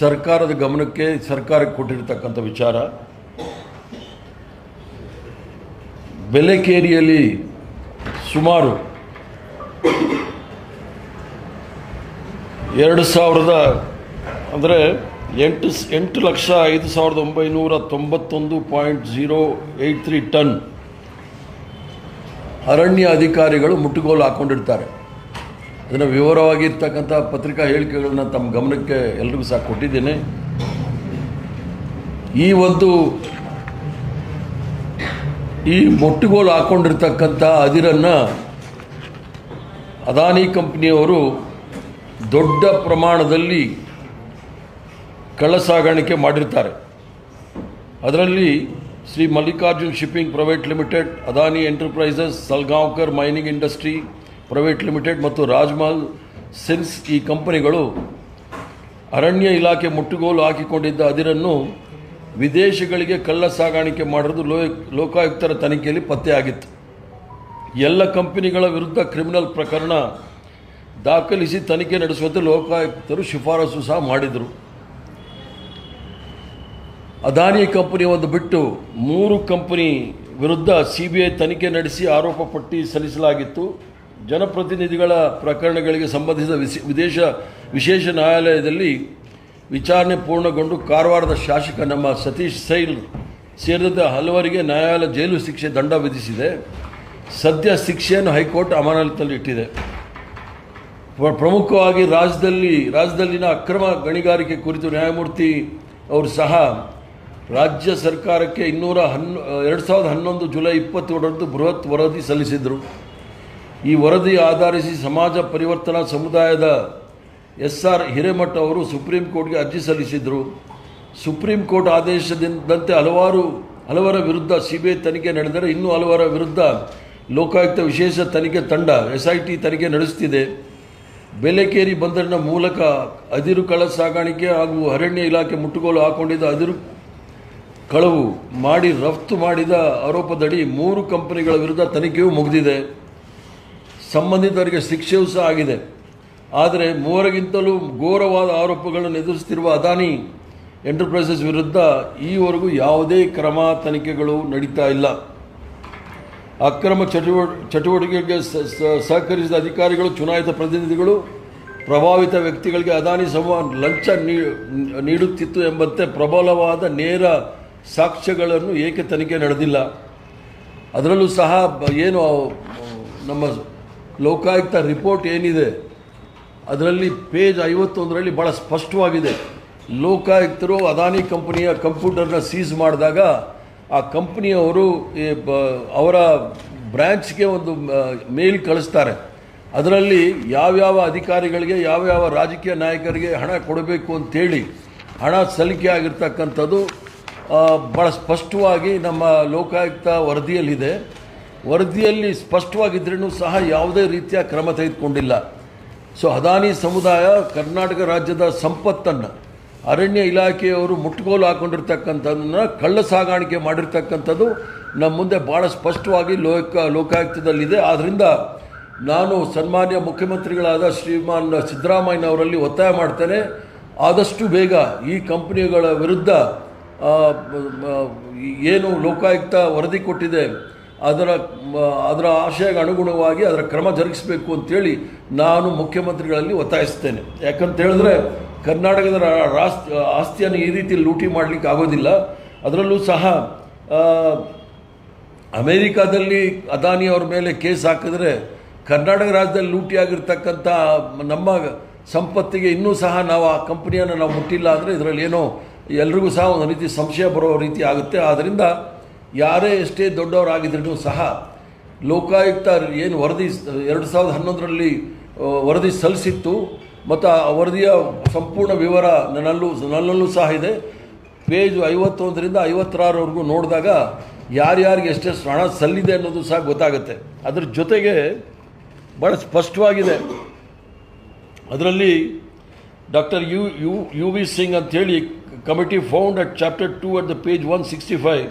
ಸರ್ಕಾರದ ಗಮನಕ್ಕೆ ಸರ್ಕಾರಕ್ಕೆ ಕೊಟ್ಟಿರ್ತಕ್ಕಂಥ ವಿಚಾರ. ಬೆಲೆಕೇರಿಯಲ್ಲಿ ಸುಮಾರು ಎರಡು ಸಾವಿರದ ಅಂದರೆ ಎಂಟು ಎಂಟು ಲಕ್ಷ ಐದು ಸಾವಿರದ ಒಂಬೈನೂರ ತೊಂಬತ್ತೊಂದು point zero eight three ton ಅರಣ್ಯ ಅಧಿಕಾರಿಗಳು ಮುಟ್ಟುಗೋಲು ಹಾಕ್ಕೊಂಡಿರ್ತಾರೆ ಅದನ್ನು ವಿವರವಾಗಿರ್ತಕ್ಕಂಥ ಪತ್ರಿಕಾ ಹೇಳಿಕೆಗಳನ್ನ ತಮ್ಮ ಗಮನಕ್ಕೆ ಎಲ್ರಿಗೂ ಸಹ ಕೊಟ್ಟಿದ್ದೇನೆ. ಈ ಒಂದು ಈ ಮೊಟ್ಟುಗೋಲು ಹಾಕ್ಕೊಂಡಿರ್ತಕ್ಕಂಥ ಅದಿರನ್ನು ಅದಾನಿ ಕಂಪ್ನಿಯವರು ದೊಡ್ಡ ಪ್ರಮಾಣದಲ್ಲಿ ಕಳ್ಳಸಾಗಾಣಿಕೆ ಮಾಡಿರ್ತಾರೆ. ಅದರಲ್ಲಿ Shri Mallikarjun shipping private limited, Adani enterprises, Salgaocar mining industry private limited ಮತ್ತು ರಾಜ್ಮಹಲ್ ಸಿನ್ಸ್ ಈ ಕಂಪನಿಗಳು ಅರಣ್ಯ ಇಲಾಖೆ ಮುಟ್ಟುಗೋಲು ಹಾಕಿಕೊಂಡಿದ್ದ ಅದಿರನ್ನು ವಿದೇಶಗಳಿಗೆ ಕಳ್ಳ ಸಾಗಾಣಿಕೆ ಮಾಡಿರೋದು ಲೋ ಲೋಕಾಯುಕ್ತರ ತನಿಖೆಯಲ್ಲಿ ಪತ್ತೆಯಾಗಿತ್ತು ಎಲ್ಲ ಕಂಪನಿಗಳ ವಿರುದ್ಧ ಕ್ರಿಮಿನಲ್ ಪ್ರಕರಣ ದಾಖಲಿಸಿ ತನಿಖೆ ನಡೆಸುವಂತೆ ಲೋಕಾಯುಕ್ತರು ಶಿಫಾರಸು ಸಹ ಮಾಡಿದರು. ಅದಾನಿ ಕಂಪನಿ ಒಂದು ಬಿಟ್ಟು ಮೂರು ಕಂಪನಿ ವಿರುದ್ಧ ಸಿ ಬಿ ಐ ತನಿಖೆ ನಡೆಸಿ ಆರೋಪ ಪಟ್ಟಿ ಸಲ್ಲಿಸಲಾಗಿತ್ತು. ಜನಪ್ರತಿನಿಧಿಗಳ ಪ್ರಕರಣಗಳಿಗೆ ಸಂಬಂಧಿಸಿದ ವಿಶಿ ವಿದೇಶ, ವಿಶೇಷ ನ್ಯಾಯಾಲಯದಲ್ಲಿ ವಿಚಾರಣೆ ಪೂರ್ಣಗೊಂಡು ಕಾರವಾರದ ಶಾಸಕ ನಮ್ಮ ಸತೀಶ್ ಸೈಲ್ ಸೇರಿದಂತೆ ಹಲವರಿಗೆ ನ್ಯಾಯಾಲಯ ಜೈಲು ಶಿಕ್ಷೆ ದಂಡ ವಿಧಿಸಿದೆ. ಸದ್ಯ ಶಿಕ್ಷೆಯನ್ನು ಹೈಕೋರ್ಟ್ ಅಮಾನತಲ್ಲಿ ಇಟ್ಟಿದೆ. ಪ್ರಮುಖವಾಗಿ ರಾಜ್ಯದಲ್ಲಿ, ರಾಜ್ಯದಲ್ಲಿನ ಅಕ್ರಮ ಗಣಿಗಾರಿಕೆ ಕುರಿತು ನ್ಯಾಯಮೂರ್ತಿ ಅವರು ಸಹ ರಾಜ್ಯ ಸರ್ಕಾರಕ್ಕೆ ಇನ್ನೂರ ಹನ್ನೊ, ಎರಡು ಸಾವಿರದ ಹನ್ನೊಂದು ಜುಲೈ ಇಪ್ಪತ್ತೇಳರಂದು ಬೃಹತ್ ವರದಿ ಸಲ್ಲಿಸಿದರು ಈ ವರದಿ ಆಧರಿಸಿ ಸಮಾಜ ಪರಿವರ್ತನಾ ಸಮುದಾಯದ ಎಸ್ ಆರ್ ಹಿರೇಮಠ ಅವರು ಸುಪ್ರೀಂ ಕೋರ್ಟ್ಗೆ ಅರ್ಜಿ ಸಲ್ಲಿಸಿದರು. ಸುಪ್ರೀಂ ಕೋರ್ಟ್ ಆದೇಶದಿಂದಂತೆ ಹಲವಾರು, ಹಲವರ ವಿರುದ್ಧ ಸಿ ಬಿ ಐ ತನಿಖೆ ನಡೆದರೆ ಇನ್ನೂ ಹಲವರ ವಿರುದ್ಧ ಲೋಕಾಯುಕ್ತ ವಿಶೇಷ ತನಿಖೆ ತಂಡ ಎಸ್ ಐ ಟಿ ತನಿಖೆ ನಡೆಸುತ್ತಿದೆ ಬೆಲೆಕೇರಿ ಬಂದರಿನ ಮೂಲಕ ಅದಿರು ಕಳ ಸಾಗಾಣಿಕೆ ಹಾಗೂ ಅರಣ್ಯ ಇಲಾಖೆ ಮುಟ್ಟುಗೋಲು ಹಾಕೊಂಡಿದ್ದ ಅದಿರು ಕಳವು ಮಾಡಿ ರಫ್ತು ಮಾಡಿದ ಆರೋಪದಡಿ ಮೂರು ಕಂಪನಿಗಳ ವಿರುದ್ಧ ತನಿಖೆಯೂ ಮುಗಿದಿದೆ. ಸಂಬಂಧಿತರಿಗೆ ಶಿಕ್ಷೆಯೂ ಸಹ ಆಗಿದೆ. ಆದರೆ ಮೂವರಿಗಿಂತಲೂ ಘೋರವಾದ ಆರೋಪಗಳನ್ನು ಎದುರಿಸುತ್ತಿರುವ ಅದಾನಿ ಎಂಟರ್ಪ್ರೈಸಸ್ ವಿರುದ್ಧ ಈವರೆಗೂ ಯಾವುದೇ ಕ್ರಮ ತನಿಖೆಗಳು ನಡೀತಾ ಇಲ್ಲ. ಅಕ್ರಮ ಚಟುವ, ಚಟುವಟಿಕೆಗೆ ಸಹಕರಿಸಿದ ಅಧಿಕಾರಿಗಳು, ಚುನಾಯಿತ ಪ್ರತಿನಿಧಿಗಳು, ಪ್ರಭಾವಿತ ವ್ಯಕ್ತಿಗಳಿಗೆ ಅದಾನಿ ಸಮೂಹ ಲಂಚ ನೀಡುತ್ತಿತ್ತು ಎಂಬಂತೆ ಪ್ರಬಲವಾದ ನೇರ ಸಾಕ್ಷ್ಯಗಳನ್ನು ಏಕೆ ತನಿಖೆ ನಡೆದಿಲ್ಲ? ಅದರಲ್ಲೂ ಸಹ ಏನು, ನಮ್ಮ ಲೋಕಾಯುಕ್ತ ರಿಪೋರ್ಟ್ ಏನಿದೆ? ಅದರಲ್ಲಿ ಪೇಜ್ ಐವತ್ತೊಂದರಲ್ಲಿ ಭಾಳ ಸ್ಪಷ್ಟವಾಗಿದೆ. ಲೋಕಾಯುಕ್ತರು ಅದಾನಿ ಕಂಪನಿಯ ಕಂಪ್ಯೂಟರ್ನ ಸೀಸ್ ಮಾಡಿದಾಗ ಆ ಕಂಪ್ನಿಯವರು ಅವರ ಬ್ರ್ಯಾಂಚ್ಗೆ ಒಂದು ಮೇಲ್ ಕಳಿಸ್ತಾರೆ. ಅದರಲ್ಲಿ ಯಾವ್ಯಾವ ಅಧಿಕಾರಿಗಳಿಗೆ, ಯಾವ್ಯಾವ ರಾಜಕೀಯ ನಾಯಕರಿಗೆ ಹಣ ಕೊಡಬೇಕು ಅಂತೇಳಿ ಹಣ ಸಲ್ಲಿಕೆ ಆಗಿರ್ತಕ್ಕಂಥದ್ದು ಭಾಳ ಸ್ಪಷ್ಟವಾಗಿ ನಮ್ಮ ಲೋಕಾಯುಕ್ತ ವರದಿಯಲ್ಲಿದೆ. ವರದಿಯಲ್ಲಿ ಸ್ಪಷ್ಟವಾಗಿದ್ರೂ ಸಹ ಯಾವುದೇ ರೀತಿಯ ಕ್ರಮ ತೆಗೆದುಕೊಂಡಿಲ್ಲ. ಸೊ, ಅದಾನಿ ಸಮುದಾಯ ಕರ್ನಾಟಕ ರಾಜ್ಯದ ಸಂಪತ್ತನ್ನು, ಅರಣ್ಯ ಇಲಾಖೆಯವರು ಮುಟ್ಟುಗೋಲು ಹಾಕೊಂಡಿರ್ತಕ್ಕಂಥದ್ದನ್ನು ಕಳ್ಳ ಸಾಗಾಣಿಕೆ ಮಾಡಿರ್ತಕ್ಕಂಥದ್ದು ನಮ್ಮ ಮುಂದೆ ಭಾಳ ಸ್ಪಷ್ಟವಾಗಿ ಲೋಕ, ಲೋಕಾಯುಕ್ತದಲ್ಲಿದೆ. ಆದ್ದರಿಂದ ನಾನು ಸನ್ಮಾನ್ಯ ಮುಖ್ಯಮಂತ್ರಿಗಳಾದ ಶ್ರೀಮಾನ್ ಸಿದ್ದರಾಮಯ್ಯನವರಲ್ಲಿ ಒತ್ತಾಯ ಮಾಡ್ತೇನೆ. ಆದಷ್ಟು ಬೇಗ ಈ ಕಂಪನಿಗಳ ವಿರುದ್ಧ ಏನು ಲೋಕಾಯುಕ್ತ ವರದಿ ಕೊಟ್ಟಿದೆ ಅದರ ಅದರ ಆಶಯಕ್ಕೆ ಅನುಗುಣವಾಗಿ ಅದರ ಕ್ರಮ ಜರುಗಿಸಬೇಕು ಅಂತೇಳಿ ನಾನು ಮುಖ್ಯಮಂತ್ರಿಗಳಲ್ಲಿ ಒತ್ತಾಯಿಸ್ತೇನೆ. ಯಾಕಂತ ಹೇಳಿದ್ರೆ ಕರ್ನಾಟಕದ ರಾಸ್, ಆಸ್ತಿಯನ್ನು ಈ ರೀತಿ ಲೂಟಿ ಮಾಡಲಿಕ್ಕೆ ಆಗೋದಿಲ್ಲ. ಅದರಲ್ಲೂ ಸಹ ಅಮೇರಿಕಾದಲ್ಲಿ ಅದಾನಿ ಅವ್ರ ಮೇಲೆ ಕೇಸ್ ಹಾಕಿದ್ರೆ ಕರ್ನಾಟಕ ರಾಜ್ಯದಲ್ಲಿ ಲೂಟಿಯಾಗಿರ್ತಕ್ಕಂಥ ನಮ್ಮ ಸಂಪತ್ತಿಗೆ ಇನ್ನೂ ಸಹ ನಾವು ಆ ಕಂಪ್ನಿಯನ್ನು ನಾವು ಮುಟ್ಟಿಲ್ಲ ಅಂದರೆ ಇದರಲ್ಲಿ ಏನೋ ಎಲ್ರಿಗೂ ಸಹ ಒಂದು ರೀತಿ ಸಂಶಯ ಬರೋ ರೀತಿ ಆಗುತ್ತೆ. ಆದ್ದರಿಂದ ಯಾರೇ ಎಷ್ಟೇ ದೊಡ್ಡವರಾಗಿದ್ರೂ ಸಹ ಲೋಕಾಯುಕ್ತ ಏನು ವರದಿ ಎರಡು ಸಾವಿರದ ಹನ್ನೊಂದರಲ್ಲಿ ವರದಿ ಸಲ್ಲಿಸಿತ್ತು, ಮತ್ತು ಆ ವರದಿಯ ಸಂಪೂರ್ಣ ವಿವರ ನನ್ನಲ್ಲೂ ನನ್ನಲ್ಲೂ ಸಹ ಇದೆ. ಪೇಜ್ ಐವತ್ತೊಂದರಿಂದ ಐವತ್ತಾರವರೆಗೂ ನೋಡಿದಾಗ ಯಾರ್ಯಾರಿಗೆ ಎಷ್ಟೇ ಹಣ ಸಲ್ಲಿದೆ ಅನ್ನೋದು ಸಹ ಗೊತ್ತಾಗುತ್ತೆ. ಅದರ ಜೊತೆಗೆ ಭಾಳ ಸ್ಪಷ್ಟವಾಗಿದೆ. ಅದರಲ್ಲಿ doctor U U U V Singh ಅಂತೇಳಿ committee found at chapter two at the page one sixty five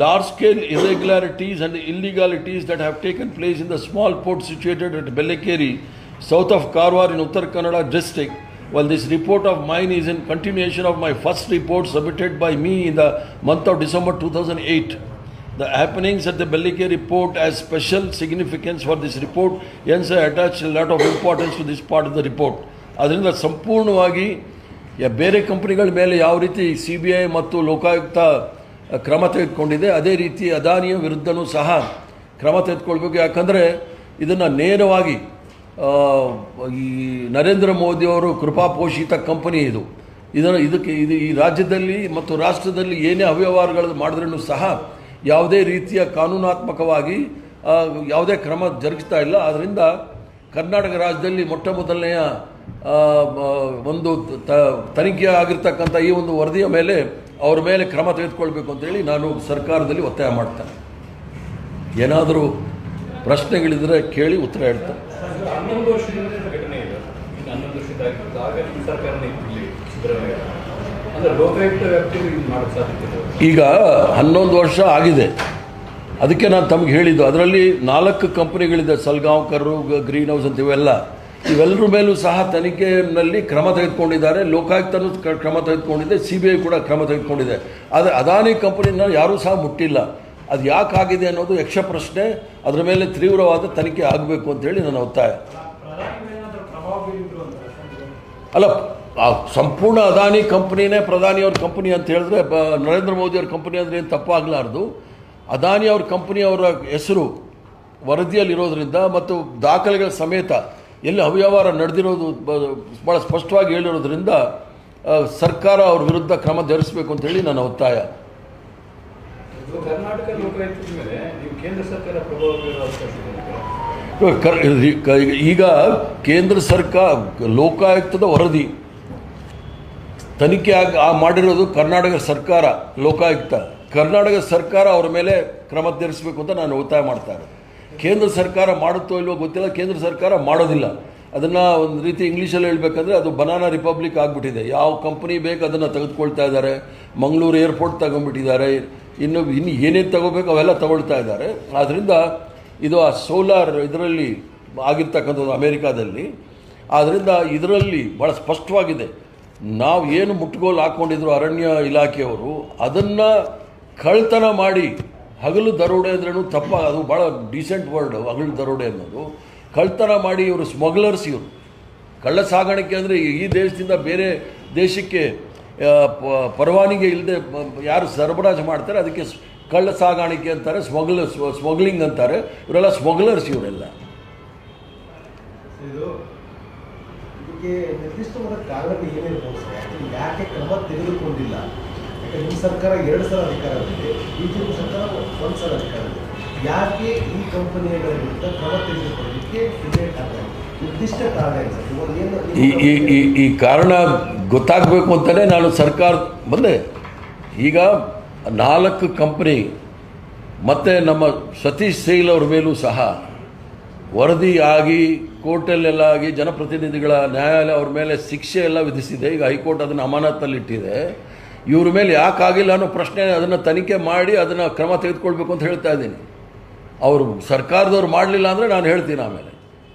Large scale irregularities and illegalities that have taken place in the small port situated at Belekeri south of Karwar in Uttara Kannada district Well, this report of mine is in continuation of my first report submitted by me in the month of December 2008. The happenings at the Bellicare report has special significance for this report. Hence, I attach a lot of importance to this part of the report. ಅದರಿಂದ ಸಂಪೂರ್ಣವಾಗಿ ಯ- ಬೇರೆ ಕಂಪನಿಗಳ ಮೇಲೆ ಯಾವ ರೀತಿ C B I ಮತ್ತು ಲೋಕಾಯುಕ್ತ ಅ, ಕ್ರಮ ತೆಗೆದುಕೊಂಡಿದೆ. ಅದೇ ರೀತಿ ಅದಾನಿಯ ವಿರುದ್ಧನೂ ಸಹ ಕ್ರಮ ತೆಗೆದುಕೊಳ್ಬೇಕು. ಯಾಕಂದರೆ ಇದನ್ನು ನೇರವಾಗಿ ಈ ನರೇಂದ್ರ ಮೋದಿಯವರು ಕೃಪಾಪೋಷಿತ ಕಂಪನಿ ಇದು. ಇದನ್ನು, ಇದಕ್ಕೆ, ಇದು ಈ ರಾಜ್ಯದಲ್ಲಿ ಮತ್ತು ರಾಷ್ಟ್ರದಲ್ಲಿ ಏನೇ ಅವ್ಯವಹಾರಗಳು ಮಾಡಿದ್ರೂ ಸಹ ಯಾವುದೇ ರೀತಿಯ ಕಾನೂನಾತ್ಮಕವಾಗಿ ಯಾವುದೇ ಕ್ರಮ ಜರುಗಿಸ್ತಾ ಇಲ್ಲ. ಆದ್ದರಿಂದ ಕರ್ನಾಟಕ ರಾಜ್ಯದಲ್ಲಿ ಮೊಟ್ಟ ಮೊದಲನೆಯ ಒಂದು ತ- ತನಿಖೆ ಆಗಿರ್ತಕ್ಕಂಥ ಈ ಒಂದು ವರದಿಯ ಮೇಲೆ ಅವ್ರ ಮೇಲೆ ಕ್ರಮ ತೆಗೆದುಕೊಳ್ಬೇಕು ಅಂತೇಳಿ ನಾನು ಸರ್ಕಾರದಲ್ಲಿ ಒತ್ತಾಯ ಮಾಡ್ತೇನೆ. ಏನಾದರೂ ಪ್ರಶ್ನೆಗಳಿದ್ರೆ ಕೇಳಿ ಉತ್ತರ ಹೇಳ್ತೇನೆ. ಇದೆ. ಈಗ ಹನ್ನೊಂದು ವರ್ಷ ಆಗಿದೆ. ಅದಕ್ಕೆ ನಾನು ತಮಗೆ ಹೇಳಿದ್ದು. ಅದರಲ್ಲಿ ನಾಲ್ಕು ಕಂಪನಿಗಳಿದೆ. ಸಲ್ಗಾಂವ್ಕರು ಗ್ರೀನ್ ಹೌಸ್ ಅಂತ ಇವೆಲ್ಲ ಇವೆಲ್ಲರ ಮೇಲೂ ಸಹ ತನಿಖೆಯಲ್ಲಿ ಕ್ರಮ ತೆಗೆದುಕೊಂಡಿದ್ದಾರೆ. ಲೋಕಾಯುಕ್ತನೂ ಕ್ರಮ ತೆಗೆದುಕೊಂಡಿದೆ. ಸಿ ಬಿ ಐ ಕೂಡ ಕ್ರಮ ತೆಗೆದುಕೊಂಡಿದೆ. ಆದರೆ ಅದಾನಿ ಕಂಪನಿನ ಯಾರೂ ಸಹ ಮುಟ್ಟಿಲ್ಲ. ಅದು ಯಾಕೆ ಆಗಿದೆ ಅನ್ನೋದು ಯಕ್ಷ ಪ್ರಶ್ನೆ. ಅದರ ಮೇಲೆ ತೀವ್ರವಾದ ತನಿಖೆ ಆಗಬೇಕು ಅಂತೇಳಿ ನನ್ನ ಒತ್ತಾಯ. ಅಲ್ಲ ಸಂಪೂರ್ಣ ಅದಾನಿ ಕಂಪ್ನಿನೇ ಪ್ರಧಾನಿಯವ್ರ ಕಂಪನಿ ಅಂತ ಹೇಳಿದ್ರೆ, ಬ, ನರೇಂದ್ರ ಮೋದಿಯವ್ರ ಕಂಪನಿ ಅಂದರೆ ಏನು ತಪ್ಪಾಗಲಾರ್ದು. ಅದಾನಿ ಅವ್ರ ಕಂಪನಿಯವರ ಹೆಸರು ವರದಿಯಲ್ಲಿರೋದ್ರಿಂದ ಮತ್ತು ದಾಖಲೆಗಳ ಸಮೇತ ಎಲ್ಲಿ ಅವ್ಯವಹಾರ ನಡೆದಿರೋದು ಭಾಳ ಸ್ಪಷ್ಟವಾಗಿ ಹೇಳಿರೋದ್ರಿಂದ ಸರ್ಕಾರ ಅವ್ರ ವಿರುದ್ಧ ಕ್ರಮ ದರಿಸ್ಬೇಕು ಅಂತ ಹೇಳಿ ನನ್ನ ಒತ್ತಾಯ. ಈಗ ಕೇಂದ್ರ ಸರ್ಕಾರ ಲೋಕಾಯುಕ್ತದ ವರದಿ. ತನಿಖೆ ಆಗಿ ಆ ಮಾಡಿರೋದು ಕರ್ನಾಟಕ ಸರ್ಕಾರ ಲೋಕಾಯುಕ್ತ. ಕರ್ನಾಟಕ ಸರ್ಕಾರ ಅವರ ಮೇಲೆ ಕ್ರಮ ಜರುಗಿಸಬೇಕು ಅಂತ ನಾನು ಒತ್ತಾಯ ಮಾಡ್ತಾ ಇರೋದು. ಕೇಂದ್ರ ಸರ್ಕಾರ ಮಾಡುತ್ತೋ ಇಲ್ವೋ ಗೊತ್ತಿಲ್ಲ, ಕೇಂದ್ರ ಸರ್ಕಾರ ಮಾಡೋದಿಲ್ಲ. ಅದನ್ನು ಒಂದು ರೀತಿ ಇಂಗ್ಲೀಷಲ್ಲಿ ಹೇಳಬೇಕಂದ್ರೆ ಅದು ಬನಾನಾ ರಿಪಬ್ಲಿಕ್ ಆಗಿಬಿಟ್ಟಿದೆ. ಯಾವ ಕಂಪ್ನಿ ಬೇಕು ಅದನ್ನು ತೆಗೆದುಕೊಳ್ತಾ ಇದ್ದಾರೆ. ಮಂಗಳೂರು ಏರ್ಪೋರ್ಟ್ ತಗೊಂಡ್ಬಿಟ್ಟಿದ್ದಾರೆ. ಇನ್ನು ಇನ್ನು ಏನೇನು ತಗೋಬೇಕು ಅವೆಲ್ಲ ತಗೊಳ್ತಾ ಇದ್ದಾರೆ. ಆದ್ದರಿಂದ ಇದು ಆ ಸೋಲಾರ್ ಇದರಲ್ಲಿ ಆಗಿರ್ತಕ್ಕಂಥದ್ದು ಅಮೇರಿಕಾದಲ್ಲಿ. ಆದ್ದರಿಂದ ಇದರಲ್ಲಿ ಭಾಳ ಸ್ಪಷ್ಟವಾಗಿದೆ. ನಾವು ಏನು ಮುಟ್ಗೋಲು ಹಾಕ್ಕೊಂಡಿದ್ರು ಅರಣ್ಯ ಇಲಾಖೆಯವರು ಅದನ್ನು ಕಳ್ತನ ಮಾಡಿ ಹಗಲು ದರೋಡೆ ಅಂದ್ರೂ ತಪ್ಪ, ಅದು ಭಾಳ ಡೀಸೆಂಟ್ ವರ್ಡ್ ಹಗಲು ದರೋಡೆ ಅನ್ನೋದು. ಕಳ್ತನ ಮಾಡಿ ಇವರು ಸ್ಮಗ್ಲರ್ಸ್ ಇವರು. ಕಳ್ಳ ಸಾಗಾಣಿಕೆ ಅಂದರೆ ಈ ದೇಶದಿಂದ ಬೇರೆ ದೇಶಕ್ಕೆ ಪರವಾನಿಗೆ ಇಲ್ಲದೆ ಯಾರು ಸರಬರಾಜು ಮಾಡ್ತಾರೆ, ಅದಕ್ಕೆ ಕಳ್ಳ ಸಾಗಾಣಿಕೆ ಅಂತಾರೆ ಸ್ಮಗ್ಲ ಸ್ಮಗ್ಲಿಂಗ್ ಅಂತಾರೆ. ಇವರೆಲ್ಲ ಸ್ಮಗ್ಲರ್ಸ್ ಇವರೆಲ್ಲ. ನಿರ್ದಿಷ್ಟವಾದ ಕಾರಣ ಯಾಕೆ ಕ್ರಮ ತೆಗೆದುಕೊಂಡಿಲ್ಲ? ನಿಮ್ಮ ಸರ್ಕಾರ ಎರಡು ಸಲ ಅಧಿಕಾರದಲ್ಲಿದೆ. ಬಿಜೆಪಿ ಸರ್ಕಾರ ಒಂದು ಸಲ ಅಧಿಕಾರದಲ್ಲಿದೆ. ಯಾಕೆ ಈ ಕಂಪನಿಗಳ ವಿರುದ್ಧ ಕ್ರಮ ತೆಗೆದುಕೊಳ್ಳಲಿಕ್ಕೆ ಇದೆ? ನಿರ್ದಿಷ್ಟ ಕಾರಣ ಈ ಈ ಈ ಈ ಕಾರಣ ಗೊತ್ತಾಗಬೇಕು ಅಂತಲೇ ನಾನು ಸರ್ಕಾರ ಬಂದೆ ಈಗ ನಾಲ್ಕು ಕಂಪ್ನಿ ಮತ್ತು ನಮ್ಮ ಸತೀಶ್ ಸೇಲ್ ಅವ್ರ ಮೇಲೂ ಸಹ ವರದಿ ಆಗಿ ಕೋರ್ಟಲ್ಲೆಲ್ಲ ಆಗಿ ಜನಪ್ರತಿನಿಧಿಗಳ ನ್ಯಾಯಾಲಯ ಅವ್ರ ಮೇಲೆ ಶಿಕ್ಷೆ ಎಲ್ಲ ವಿಧಿಸಿದೆ. ಈಗ ಹೈಕೋರ್ಟ್ ಅದನ್ನು ಅಮಾನತಲ್ಲಿಟ್ಟಿದೆ ಇವ್ರ ಮೇಲೆ ಯಾಕೆ ಆಗಿಲ್ಲ ಅನ್ನೋ ಪ್ರಶ್ನೆ ಅದನ್ನು ತನಿಖೆ ಮಾಡಿ ಅದನ್ನು ಕ್ರಮ ತೆಗೆದುಕೊಳ್ಬೇಕು ಅಂತ ಹೇಳ್ತಾ ಇದ್ದೀನಿ. ಅವರು ಸರ್ಕಾರದವ್ರು ಮಾಡಲಿಲ್ಲ ಅಂದರೆ ನಾನು ಹೇಳ್ತೀನಿ ಆಮೇಲೆ.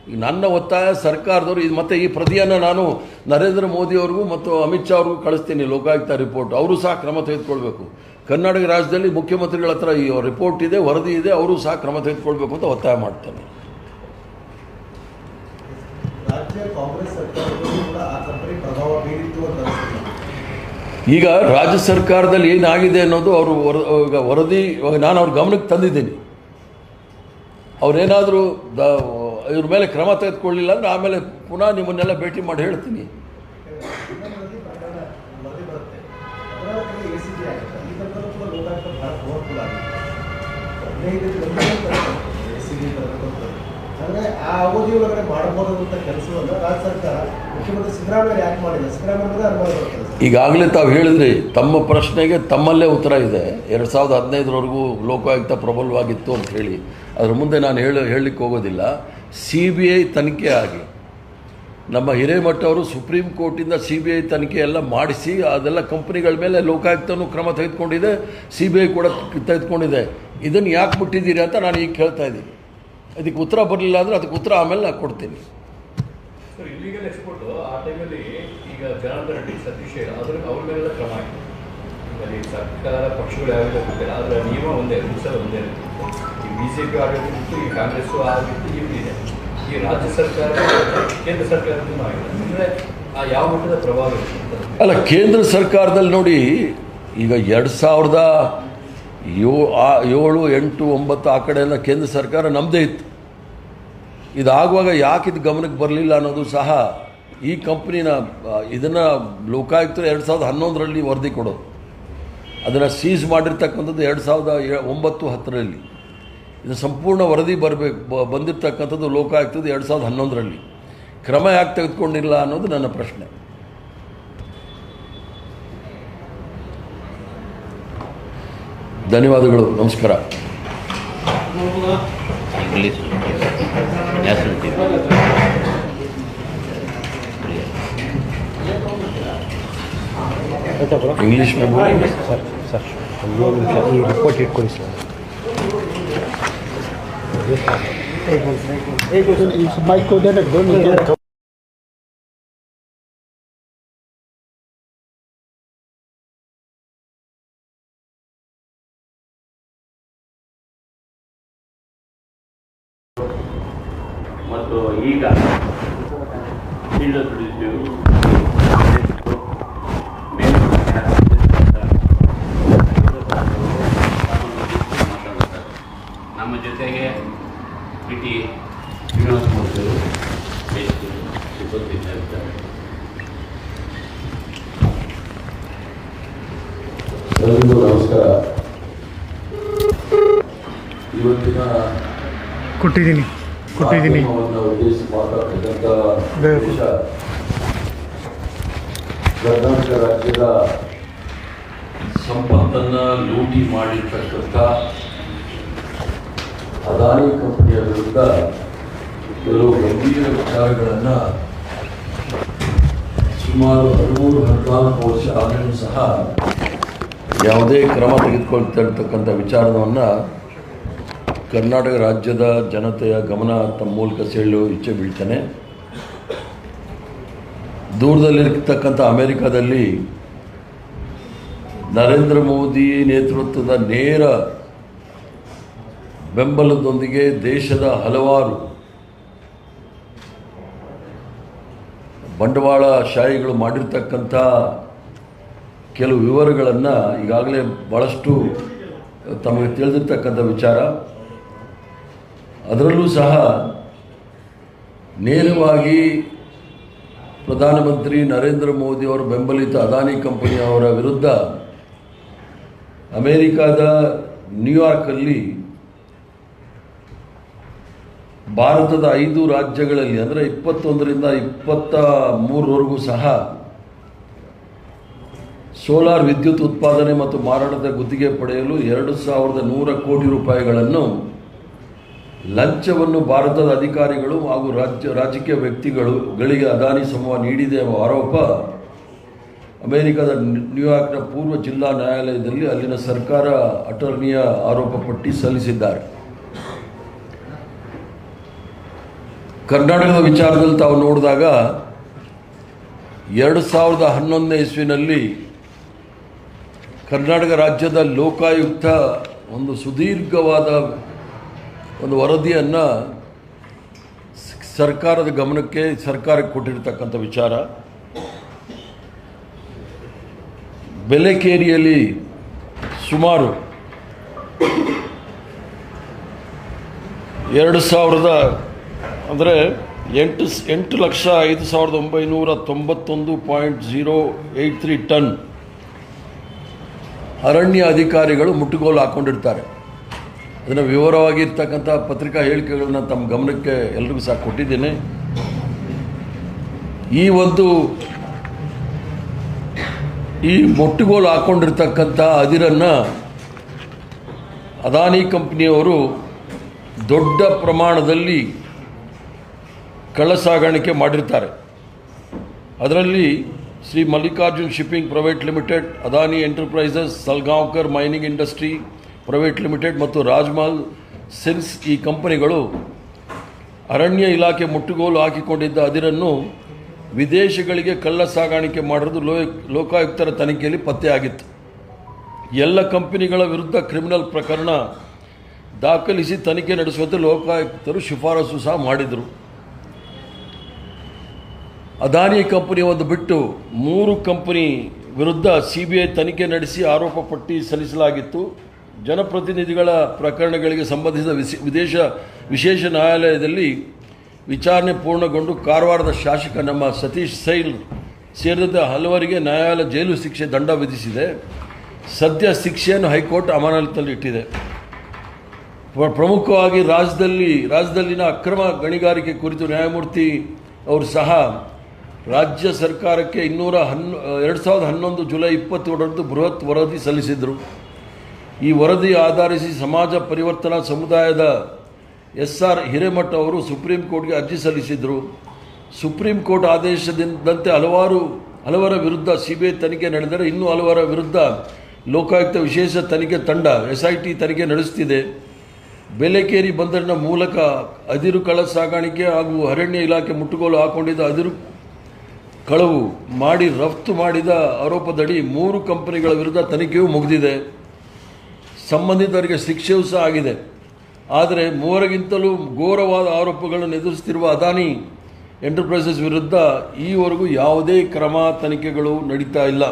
ಈಗ ನನ್ನ ಒತ್ತಾಯ ಸರ್ಕಾರದವರು ಇದು ಮತ್ತೆ ಈ ಪ್ರತಿಯನ್ನು ನಾನು ನರೇಂದ್ರ ಮೋದಿಯವ್ರಿಗೂ ಮತ್ತು ಅಮಿತ್ ಶಾ ಅವ್ರಿಗೂ ಕಳಿಸ್ತೀನಿ, ಲೋಕಾಯುಕ್ತ ರಿಪೋರ್ಟ್. ಅವರು ಸಹ ಕ್ರಮ ತೆಗೆದುಕೊಳ್ಬೇಕು. ಕರ್ನಾಟಕ ರಾಜ್ಯದಲ್ಲಿ ಮುಖ್ಯಮಂತ್ರಿಗಳ ಹತ್ರ ಈ ರಿಪೋರ್ಟ್ ಇದೆ, ವರದಿ ಇದೆ, ಅವರು ಸಹ ಕ್ರಮ ತೆಗೆದುಕೊಳ್ಬೇಕು ಅಂತ ಒತ್ತಾಯ ಮಾಡ್ತೇನೆ ರಾಜ್ಯ ಕಾಂಗ್ರೆಸ್ ಸರ್ಕಾರದಲ್ಲೂ ಕೂಡ ಆ ಕಂಪನಿ ಪ್ರಭಾವ ಬೀರಿತ್ತು ಅಂತ ಅನಿಸುತ್ತೆ ಈಗ ರಾಜ್ಯ ಸರ್ಕಾರದಲ್ಲಿ ಏನಾಗಿದೆ ಅನ್ನೋದು ಅವರು ವರ ವರದಿ ನಾನು ಅವ್ರ ಗಮನಕ್ಕೆ ತಂದಿದ್ದೀನಿ ಅವರೇನಾದರೂ ದ ಇವ್ರ ಮೇಲೆ ಕ್ರಮ ತೆಗೆದುಕೊಳ್ಳಿಲ್ಲ ಅಂದರೆ ಆಮೇಲೆ ಪುನಃ ನಿಮ್ಮನ್ನೆಲ್ಲ ಭೇಟಿ ಮಾಡಿ ಹೇಳ್ತೀನಿ ಅಂದರೆ ಆ ಅವಧಿ ಒಳಗಡೆ ಮಾಡಬಹುದು ಕೆಲಸವನ್ನು ರಾಜ್ಯ ಸರ್ಕಾರ, ಮುಖ್ಯಮಂತ್ರಿ ಸಿದ್ದರಾಮಯ್ಯ ಯಾಕೆ ಮಾಡಿಲ್ಲ? ಸಿದ್ದರಾಮಯ್ಯ ಈಗಾಗಲೇ ತಾವು ಹೇಳಿದ್ರಿ, ತಮ್ಮ ಪ್ರಶ್ನೆಗೆ ತಮ್ಮಲ್ಲೇ ಉತ್ತರ ಇದೆ. ಎರಡು ಸಾವಿರದ ಹದಿನೈದರವರೆಗೂ ಲೋಕಾಯುಕ್ತ ಪ್ರಬಲವಾಗಿತ್ತು ಅಂತ ಹೇಳಿ. ಅದ್ರ ಮುಂದೆ ನಾನು ಹೇಳ, ಹೇಳಲಿಕ್ಕೆ ಹೋಗೋದಿಲ್ಲ. ಸಿ ಬಿ ಐ ತನಿಖೆ ಆಗಿ. ನಮ್ಮ ಹಿರೇಮಠ ಅವರು ಸುಪ್ರೀಂ ಕೋರ್ಟಿಂದ ಸಿ ಬಿ ಐ ತನಿಖೆ ಎಲ್ಲ ಮಾಡಿಸಿ, ಅದೆಲ್ಲ ಕಂಪ್ನಿಗಳ ಮೇಲೆ ಲೋಕಾಯುಕ್ತನೂ ಕ್ರಮ ತೆಗೆದುಕೊಂಡಿದೆ. ಸಿ ಬಿ ಐ ಕೂಡ ತೆಗೆದುಕೊಂಡಿದೆ. ಇದನ್ನು ಯಾಕೆ ಬಿಟ್ಟಿದ್ದೀರಿ ಅಂತ ನಾನು ಈಗ ಕೇಳ್ತಾ ಇದ್ದೀನಿ. ಅದಕ್ಕೆ ಉತ್ತರ ಬರಲಿಲ್ಲ ಅಂದರೆ ಅದಕ್ಕೆ ಉತ್ತರ ಆಮೇಲೆ ನಾನು ಕೊಡ್ತೀನಿ. ಸರ್ ಇಲ್ಲಿಗಲ್ ಎಕ್ಸ್ಪೋರ್ಟ್ ಆ ಟೈಮಲ್ಲಿ ಜನಾರ್ದನ್ ರೆಡ್ಡಿ ಸತೀಶ್ ಅದ್ರ ಅವ್ರ ಮೇಲೆಲ್ಲ ಕ್ರಮ ಆಗಿದೆ ಬರೀ ಸರ್ಕಾರ ಪಕ್ಷಗಳು ಯಾವ್ದು ಗೊತ್ತಿಲ್ಲ ನಿಯಮ ಒಂದೇ ರೂಲ್ಸ್ ಒಂದೇ ಈ ಬಿ ಜೆ ಪಿ ಆಡಳಿತ ಈ ಕಾಂಗ್ರೆಸ್ಸು ಆಗಿತ್ತು ಇವು ಇದೆ. ಈ ರಾಜ್ಯ ಸರ್ಕಾರ ಕೇಂದ್ರ ಸರ್ಕಾರದಿಂದ ಆಗಿದೆ ಅಂದರೆ ಆ ಯಾವ ಮಟ್ಟದ ಪ್ರಭಾವ ಅಲ್ಲ ಕೇಂದ್ರ ಸರ್ಕಾರದಲ್ಲಿ ನೋಡಿ ಈಗ ಎರಡು ಸಾವಿರದ ಯೋ ಆ ಏಳು, ಎಂಟು, ಒಂಬತ್ತು ಆ ಕಡೆ ಎಲ್ಲ ಕೇಂದ್ರ ಸರ್ಕಾರ ನಮ್ಮದೇ ಇತ್ತು. ಇದಾಗುವಾಗ ಯಾಕೆ ಇದು ಗಮನಕ್ಕೆ ಬರಲಿಲ್ಲ ಅನ್ನೋದು ಸಹ ಈ ಕಂಪ್ನಿನ ಇದನ್ನು ಲೋಕಾಯುಕ್ತರು ಎರಡು ಸಾವಿರದ ಹನ್ನೊಂದರಲ್ಲಿ ವರದಿ ಕೊಡೋದು. ಅದನ್ನು ಸೀಸ್ ಮಾಡಿರ್ತಕ್ಕಂಥದ್ದು ಎರಡು ಸಾವಿರದ ಒಂಬತ್ತು, ಹತ್ತರಲ್ಲಿ. ಇದು ಸಂಪೂರ್ಣ ವರದಿ ಬರಬೇಕು ಬಂದಿರತಕ್ಕಂಥದ್ದು ಲೋಕಾಯುಕ್ತದ್ದು ಎರಡು ಸಾವಿರದ ಹನ್ನೊಂದರಲ್ಲಿ. ಕ್ರಮ ಯಾಕೆ ತೆಗೆದುಕೊಂಡಿಲ್ಲ ಅನ್ನೋದು ನನ್ನ ಪ್ರಶ್ನೆ. ಧನ್ಯವಾದಗಳು ನಮಸ್ಕಾರ ಇಂಗ್ಲೀಷ್ ಸರ್ ಸರ್ ಈ ರಿಪೋರ್ಟ್ ಇಟ್ಕೊಳ್ಳಿ ಸರ್ ಮೈಕ್ ವಿಷಯ ಕರ್ನಾಟಕ ರಾಜ್ಯದ ಸಂಪತ್ತನ್ನ ಲೂಟಿ ಮಾಡಿರ್ತಕ್ಕಂಥ ಅದಾನಿ ಕಂಪನಿಯ ವಿರುದ್ಧ ಕೆಲವು ಗಂಭೀರ ವಿಚಾರಗಳನ್ನು ಸುಮಾರು ಹದಿಮೂರು ಹದಿನಾಲ್ಕು ವರ್ಷ ಆದರೂ ಸಹ ಯಾವುದೇ ಕ್ರಮ ತೆಗೆದುಕೊಳ್ತಾ ಇರ್ತಕ್ಕಂಥ ವಿಚಾರವನ್ನು ಕರ್ನಾಟಕ ರಾಜ್ಯದ ಜನತೆಯ ಗಮನ ತಮ್ಮ ಮೂಲಕ ಸೆಳೆಯಲು ಇಚ್ಛೆ ಬೀಳ್ತೇನೆ. ದೂರದಲ್ಲಿರ್ತಕ್ಕಂಥ ಅಮೆರಿಕದಲ್ಲಿ ನರೇಂದ್ರ ಮೋದಿ ನೇತೃತ್ವದ ನೇರ ಬೆಂಬಲದೊಂದಿಗೆ ದೇಶದ ಹಲವಾರು ಬಂಡವಾಳ ಶಾಹಿಗಳು ಮಾಡಿರ್ತಕ್ಕಂಥ ಕೆಲವು ವಿವರಗಳನ್ನು ಈಗಾಗಲೇ ಭಾಳಷ್ಟು ತಮಗೆ ತಿಳಿದಿರ್ತಕ್ಕಂಥ ವಿಚಾರ. ಅದರಲ್ಲೂ ಸಹ ನೇರವಾಗಿ ಪ್ರಧಾನಮಂತ್ರಿ ನರೇಂದ್ರ ಮೋದಿ ಅವರ ಬೆಂಬಲಿತ ಅದಾನಿ ಕಂಪನಿಯವರ ವಿರುದ್ಧ ಅಮೇರಿಕಾದ ನ್ಯೂಯಾರ್ಕಲ್ಲಿ ಭಾರತದ ಐದು ರಾಜ್ಯಗಳಲ್ಲಿ ಅಂದರೆ ಇಪ್ಪತ್ತೊಂದರಿಂದ ಇಪ್ಪತ್ತ ಮೂರವರೆಗೂ ಸಹ ಸೋಲಾರ್ ವಿದ್ಯುತ್ ಉತ್ಪಾದನೆ ಮತ್ತು ಮಾರಾಟದ ಗುತ್ತಿಗೆ ಪಡೆಯಲು ಎರಡು ಸಾವಿರದ ನೂರ ಕೋಟಿ ರೂಪಾಯಿಗಳನ್ನು ಲಂಚವನ್ನು ಭಾರತದ ಅಧಿಕಾರಿಗಳು ಹಾಗೂ ರಾಜ್ಯ, ರಾಜಕೀಯ ವ್ಯಕ್ತಿಗಳು ಗಳಿಗೆ ಅದಾನಿ ಸಮೂಹ ನೀಡಿದೆ ಎಂಬ ಆರೋಪ ಅಮೆರಿಕದ ನ್ಯೂ- ನ್ಯೂಯಾರ್ಕ್ನ ಪೂರ್ವ ಜಿಲ್ಲಾ ನ್ಯಾಯಾಲಯದಲ್ಲಿ ಅಲ್ಲಿನ ಸರ್ಕಾರ ಅಟಾರ್ನಿಯ ಆರೋಪ ಪಟ್ಟಿ ಸಲ್ಲಿಸಿದ್ದಾರೆ. ಕರ್ನಾಟಕದ ವಿಚಾರದಲ್ಲಿ ತಾವು ನೋಡಿದಾಗ ಎರಡು ಸಾವಿರದ ಹನ್ನೊಂದನೇ ಇಸ್ವಿನಲ್ಲಿ ಕರ್ನಾಟಕ ರಾಜ್ಯದ ಲೋಕಾಯುಕ್ತ ಒಂದು ಸುದೀರ್ಘವಾದ ಒಂದು ವರದಿಯನ್ನು ಸರ್ಕಾರದ ಗಮನಕ್ಕೆ ಸರ್ಕಾರಕ್ಕೆ ಕೊಟ್ಟಿರ್ತಕ್ಕಂಥ ವಿಚಾರ. ಬೆಲೆಕೇರಿಯಲ್ಲಿ ಸುಮಾರು ಎರಡು ಸಾವಿರದ ಅಂದರೆ ಎಂಟು ಎಂಟು ಲಕ್ಷ ಐದು ಸಾವಿರದ ಒಂಬೈನೂರ ತೊಂಬತ್ತೊಂದು point zero eight three ton ಅರಣ್ಯ ಅಧಿಕಾರಿಗಳು ಮುಟ್ಟುಗೋಲು ಹಾಕ್ಕೊಂಡಿರ್ತಾರೆ ಅದನ್ನು ವಿವರವಾಗಿರ್ತಕ್ಕಂಥ ಪತ್ರಿಕಾ ಹೇಳಿಕೆಗಳನ್ನ ತಮ್ಮ ಗಮನಕ್ಕೆ ಎಲ್ರಿಗೂ ಸಹ ಕೊಟ್ಟಿದ್ದೇನೆ. ಈ ಒಂದು ಈ ಮೊಟ್ಟುಗೋಲು ಹಾಕ್ಕೊಂಡಿರ್ತಕ್ಕಂಥ ಅದಿರನ್ನು ಅದಾನಿ ಕಂಪ್ನಿಯವರು ದೊಡ್ಡ ಪ್ರಮಾಣದಲ್ಲಿ ಕಳ್ಳಸಾಗಾಣಿಕೆ ಮಾಡಿರ್ತಾರೆ. ಅದರಲ್ಲಿ Shri Mallikarjun shipping private limited, Adani enterprises, Salgaonkar mining industry private limited ಮತ್ತು ರಾಜ್ಮಹಲ್ ಸಿಲ್ಸ್ ಈ ಕಂಪನಿಗಳು ಅರಣ್ಯ ಇಲಾಖೆ ಮುಟ್ಟುಗೋಲು ಹಾಕಿಕೊಂಡಿದ್ದ ಅದಿರನ್ನು ವಿದೇಶಗಳಿಗೆ ಕಳ್ಳ ಸಾಗಾಣಿಕೆ ಮಾಡಿರೋದು ಲೋ ಲೋಕಾಯುಕ್ತರ ತನಿಖೆಯಲ್ಲಿ ಪತ್ತೆಯಾಗಿತ್ತು. ಎಲ್ಲ ಕಂಪನಿಗಳ ವಿರುದ್ಧ ಕ್ರಿಮಿನಲ್ ಪ್ರಕರಣ ದಾಖಲಿಸಿ ತನಿಖೆ ನಡೆಸುವಂತೆ ಲೋಕಾಯುಕ್ತರು ಶಿಫಾರಸು ಸಹ ಮಾಡಿದರು. ಅದಾನಿ ಕಂಪನಿ ಒಂದು ಬಿಟ್ಟು ಮೂರು ಕಂಪನಿ ವಿರುದ್ಧ ಸಿ ಬಿ ಐ ತನಿಖೆ ನಡೆಸಿ ಆರೋಪ ಪಟ್ಟಿ ಸಲ್ಲಿಸಲಾಗಿತ್ತು. ಜನಪ್ರತಿನಿಧಿಗಳ ಪ್ರಕರಣಗಳಿಗೆ ಸಂಬಂಧಿಸಿದ ವಿದೇಶ, ವಿಶೇಷ ನ್ಯಾಯಾಲಯದಲ್ಲಿ ವಿಚಾರಣೆ ಪೂರ್ಣಗೊಂಡು ಕಾರವಾರದ ಶಾಸಕ ನಮ್ಮ ಸತೀಶ್ ಸೈಲ್ ಸೇರಿದಂತೆ ಹಲವರಿಗೆ ನ್ಯಾಯಾಲಯ ಜೈಲು ಶಿಕ್ಷೆ ದಂಡ ವಿಧಿಸಿದೆ. ಸದ್ಯ ಶಿಕ್ಷೆಯನ್ನು ಹೈಕೋರ್ಟ್ ಅಮಾನತಲ್ಲಿ ಇಟ್ಟಿದೆ. ಪ್ರಮುಖವಾಗಿ ರಾಜ್ಯದಲ್ಲಿ, ರಾಜ್ಯದಲ್ಲಿನ ಅಕ್ರಮ ಗಣಿಗಾರಿಕೆ ಕುರಿತು ನ್ಯಾಯಮೂರ್ತಿ ಅವರು ಸಹ ರಾಜ್ಯ ಸರ್ಕಾರಕ್ಕೆ ಇನ್ನೂರ ಹನ್ನೊ ಎರಡು ಸಾವಿರದ ಹನ್ನೊಂದು ಜುಲೈ ಇಪ್ಪತ್ತೇಳರಂದು ಬೃಹತ್ ವರದಿ ಸಲ್ಲಿಸಿದರು. ಈ ವರದಿ ಆಧರಿಸಿ ಸಮಾಜ ಪರಿವರ್ತನಾ ಸಮುದಾಯದ ಎಸ್ ಆರ್ ಹಿರೇಮಠ ಅವರು ಸುಪ್ರೀಂ ಕೋರ್ಟ್ಗೆ ಅರ್ಜಿ ಸಲ್ಲಿಸಿದರು. ಸುಪ್ರೀಂ ಕೋರ್ಟ್ ಆದೇಶದಿಂದಂತೆ ಹಲವಾರು, ಹಲವರ ವಿರುದ್ಧ ಸಿ ಬಿ ಐ ತನಿಖೆ ನಡೆದರೆ ಇನ್ನೂ ಹಲವರ ವಿರುದ್ಧ ಲೋಕಾಯುಕ್ತ ವಿಶೇಷ ತನಿಖೆ ತಂಡ ಎಸ್ ಐ ಟಿ ತನಿಖೆ ನಡೆಸುತ್ತಿದೆ. ಬೆಲೆಕೇರಿ ಬಂದರಿನ ಮೂಲಕ ಅದಿರು ಕಳ ಸಾಗಾಣಿಕೆ ಹಾಗೂ ಅರಣ್ಯ ಇಲಾಖೆ ಮುಟ್ಟುಗೋಲು ಹಾಕೊಂಡಿದ್ದ ಅದಿರು ಕಳವು ಮಾಡಿ ರಫ್ತು ಮಾಡಿದ ಆರೋಪದಡಿ ಮೂರು ಕಂಪನಿಗಳ ವಿರುದ್ಧ ತನಿಖೆಯೂ ಮುಗಿದಿದೆ. ಸಂಬಂಧಿತರಿಗೆ ಶಿಕ್ಷೆಯೂ ಸಹ ಆಗಿದೆ. ಆದರೆ ಮೂವರಿಗಿಂತಲೂ ಘೋರವಾದ ಆರೋಪಗಳನ್ನು ಎದುರಿಸುತ್ತಿರುವ ಅದಾನಿ ಎಂಟರ್ಪ್ರೈಸಸ್ ವಿರುದ್ಧ ಈವರೆಗೂ ಯಾವುದೇ ಕ್ರಮ ತನಿಖೆಗಳು ನಡೀತಾ ಇಲ್ಲ.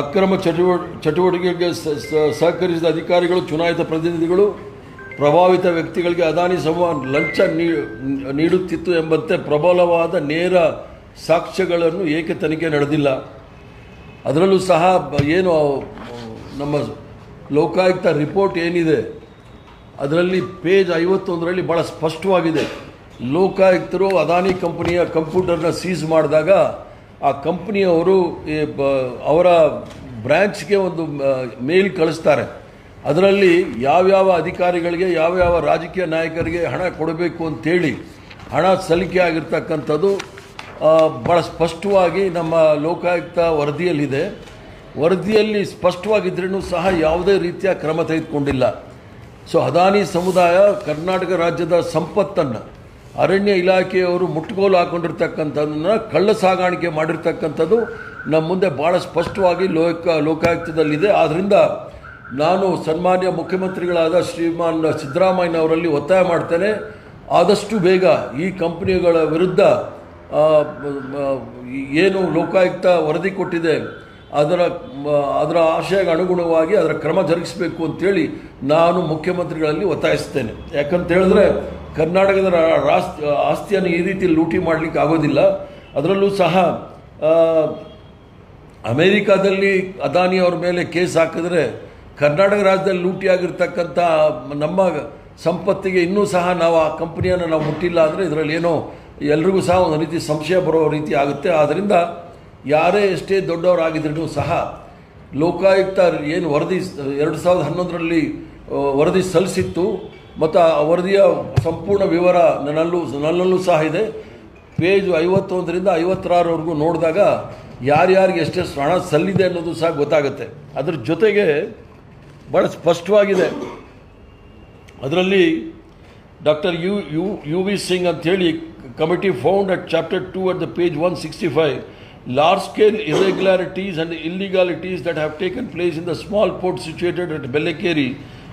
ಅಕ್ರಮ ಚಟುವ, ಚಟುವಟಿಕೆಗೆ ಸಹಕರಿಸಿದ ಅಧಿಕಾರಿಗಳು, ಚುನಾಯಿತ ಪ್ರತಿನಿಧಿಗಳು, ಪ್ರಭಾವಿತ ವ್ಯಕ್ತಿಗಳಿಗೆ ಅದಾನಿ ಸಮೂಹ ಲಂಚ ನೀಡುತ್ತಿತ್ತು ಎಂಬಂತೆ ಪ್ರಬಲವಾದ ನೇರ ಸಾಕ್ಷ್ಯಗಳನ್ನು ಏಕೆ ತನಿಖೆ ನಡೆದಿಲ್ಲ? ಅದರಲ್ಲೂ ಸಹ ಏನು, ನಮ್ಮ ಲೋಕಾಯುಕ್ತ ರಿಪೋರ್ಟ್ ಏನಿದೆ, ಅದರಲ್ಲಿ ಪೇಜ್ ಐವತ್ತೊಂದರಲ್ಲಿ ಭಾಳ ಸ್ಪಷ್ಟವಾಗಿದೆ. ಲೋಕಾಯುಕ್ತರು ಅದಾನಿ ಕಂಪನಿಯ ಕಂಪ್ಯೂಟರ್ನ ಸೀಸ್ ಮಾಡಿದಾಗ, ಆ ಕಂಪ್ನಿಯವರು ಅವರ ಬ್ರ್ಯಾಂಚ್ಗೆ ಒಂದು ಮೇಲ್ ಕಳಿಸ್ತಾರೆ. ಅದರಲ್ಲಿ ಯಾವ್ಯಾವ ಅಧಿಕಾರಿಗಳಿಗೆ, ಯಾವ್ಯಾವ ರಾಜಕೀಯ ನಾಯಕರಿಗೆ ಹಣ ಕೊಡಬೇಕು ಅಂತೇಳಿ, ಹಣ ಸಲ್ಲಿಕೆ ಆಗಿರ್ತಕ್ಕಂಥದ್ದು ಭಾಳ ಸ್ಪಷ್ಟವಾಗಿ ನಮ್ಮ ಲೋಕಾಯುಕ್ತ ವರದಿಯಲ್ಲಿದೆ. ವರದಿಯಲ್ಲಿ ಸ್ಪಷ್ಟವಾಗಿದ್ರೂ ಸಹ ಯಾವುದೇ ರೀತಿಯ ಕ್ರಮ ತೆಗೆದುಕೊಂಡಿಲ್ಲ. ಸೊ, ಅದಾನಿ ಸಮುದಾಯ ಕರ್ನಾಟಕ ರಾಜ್ಯದ ಸಂಪತ್ತನ್ನು, ಅರಣ್ಯ ಇಲಾಖೆಯವರು ಮುಟ್ಟುಗೋಲು ಹಾಕೊಂಡಿರ್ತಕ್ಕಂಥದ್ದನ್ನು ಕಳ್ಳ ಸಾಗಾಣಿಕೆ ಮಾಡಿರ್ತಕ್ಕಂಥದ್ದು ನಮ್ಮ ಮುಂದೆ ಭಾಳ ಸ್ಪಷ್ಟವಾಗಿ ಲೋಕ, ಲೋಕಾಯುಕ್ತದಲ್ಲಿದೆ. ಆದ್ದರಿಂದ ನಾನು ಸನ್ಮಾನ್ಯ ಮುಖ್ಯಮಂತ್ರಿಗಳಾದ ಶ್ರೀಮಾನ್ ಸಿದ್ದರಾಮಯ್ಯನವರಲ್ಲಿ ಒತ್ತಾಯ ಮಾಡ್ತೇನೆ. ಆದಷ್ಟು ಬೇಗ ಈ ಕಂಪನಿಗಳ ವಿರುದ್ಧ ಏನು ಲೋಕಾಯುಕ್ತ ವರದಿ ಕೊಟ್ಟಿದೆ ಅದರ ಅದರ ಆಶಯಕ್ಕೆ ಅನುಗುಣವಾಗಿ ಅದರ ಕ್ರಮ ಜರುಗಿಸಬೇಕು ಅಂತೇಳಿ ನಾನು ಮುಖ್ಯಮಂತ್ರಿಗಳಲ್ಲಿ ಒತ್ತಾಯಿಸ್ತೇನೆ. ಯಾಕಂತ ಹೇಳಿದ್ರೆ ಕರ್ನಾಟಕದ ರಾಸ್ ಆಸ್ತಿಯನ್ನು ಈ ರೀತಿ ಲೂಟಿ ಮಾಡಲಿಕ್ಕೆ ಆಗೋದಿಲ್ಲ. ಅದರಲ್ಲೂ ಸಹ ಅಮೇರಿಕಾದಲ್ಲಿ ಅದಾನಿ ಅವ್ರ ಮೇಲೆ ಕೇಸ್ ಹಾಕಿದ್ರೆ ಕರ್ನಾಟಕ ರಾಜ್ಯದಲ್ಲಿ ಲೂಟಿಯಾಗಿರ್ತಕ್ಕಂಥ ನಮ್ಮ ಸಂಪತ್ತಿಗೆ ಇನ್ನೂ ಸಹ ನಾವು ಆ ಕಂಪ್ನಿಯನ್ನು ನಾವು ಮುಟ್ಟಿಲ್ಲ ಅಂದರೆ ಇದರಲ್ಲಿ ಏನೋ ಎಲ್ರಿಗೂ ಸಹ ಒಂದು ರೀತಿ ಸಂಶಯ ಬರೋ ರೀತಿ ಆಗುತ್ತೆ. ಆದ್ದರಿಂದ ಯಾರೇ ಎಷ್ಟೇ ದೊಡ್ಡವರಾಗಿದ್ರೂ ಸಹ ಲೋಕಾಯುಕ್ತ ಏನು ವರದಿ ಎರಡು ಸಾವಿರದ ಹನ್ನೊಂದರಲ್ಲಿ ವರದಿ ಸಲ್ಲಿಸಿತ್ತು, ಮತ್ತು ಆ ವರದಿಯ ಸಂಪೂರ್ಣ ವಿವರ ನನ್ನಲ್ಲೂ ನನ್ನಲ್ಲೂ ಸಹ ಇದೆ. ಪೇಜ್ ಐವತ್ತೊಂದರಿಂದ ಐವತ್ತಾರವರೆಗೂ ನೋಡಿದಾಗ ಯಾರ್ಯಾರಿಗೆ ಎಷ್ಟೇ ಹಣ ಸಲ್ಲಿದೆ ಅನ್ನೋದು ಸಹ ಗೊತ್ತಾಗುತ್ತೆ. ಅದ್ರ ಜೊತೆಗೆ ಭಾಳ ಸ್ಪಷ್ಟವಾಗಿದೆ. ಅದರಲ್ಲಿ doctor U U U V Singh ಅಂತೇಳಿ committee found at chapter two at the page one sixty five. Large scale irregularities and illegalities that have taken place in the small port situated at Belekeri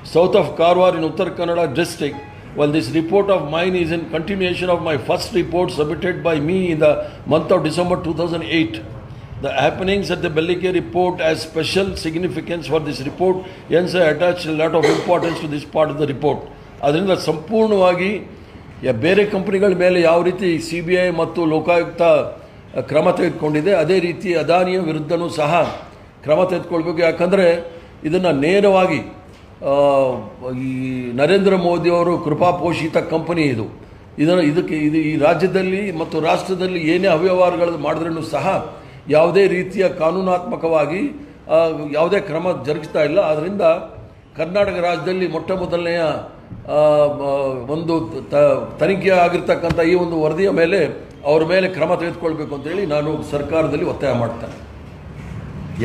south of Karwar in Uttar Kannada district. While this report of mine is in continuation of my first report submitted by me in the month of December 2008. The happenings at the Bellikeri port has special significance for this report, hence I attach a lot of importance to this part of the report. ಅದರಿಂದ ಸಂಪೂರ್ಣವಾಗಿ ಯ- ಬೇರೆ ಕಂಪನಿಗಳ ಮೇಲೆ ಯಾವ ರೀತಿ C B I ಮತ್ತು ಲೋಕಾಯುಕ್ತ ಅ, ಕ್ರಮ ತೆಗೆದುಕೊಂಡಿದೆ. ಅದೇ ರೀತಿ ಅದಾನಿಯ ವಿರುದ್ಧನೂ ಸಹ ಕ್ರಮ ತೆಗೆದುಕೊಳ್ಬೇಕು. ಯಾಕಂದರೆ ಇದನ್ನು ನೇರವಾಗಿ ಈ ನರೇಂದ್ರ ಮೋದಿಯವರು ಕೃಪಾಪೋಷಿತ ಕಂಪನಿ ಇದು. ಇದನ್ನು, ಇದಕ್ಕೆ, ಇದು ಈ ರಾಜ್ಯದಲ್ಲಿ ಮತ್ತು ರಾಷ್ಟ್ರದಲ್ಲಿ ಏನೇ ಅವ್ಯವಹಾರಗಳು ಮಾಡಿದ್ರೂ ಸಹ ಯಾವುದೇ ರೀತಿಯ ಕಾನೂನಾತ್ಮಕವಾಗಿ ಯಾವುದೇ ಕ್ರಮ ಜರುಗಿಸ್ತಾ ಇಲ್ಲ. ಆದ್ದರಿಂದ ಕರ್ನಾಟಕ ರಾಜ್ಯದಲ್ಲಿ ಮೊಟ್ಟ ಮೊದಲನೆಯ ಒಂದು ತ- ತನಿಖೆ ಆಗಿರ್ತಕ್ಕಂಥ ಈ ಒಂದು ವರದಿಯ ಮೇಲೆ ಅವ್ರ ಮೇಲೆ ಕ್ರಮ ತೆಗೆದುಕೊಳ್ಬೇಕು ಅಂತೇಳಿ ನಾನು ಸರ್ಕಾರದಲ್ಲಿ ಒತ್ತಾಯ ಮಾಡ್ತೇನೆ.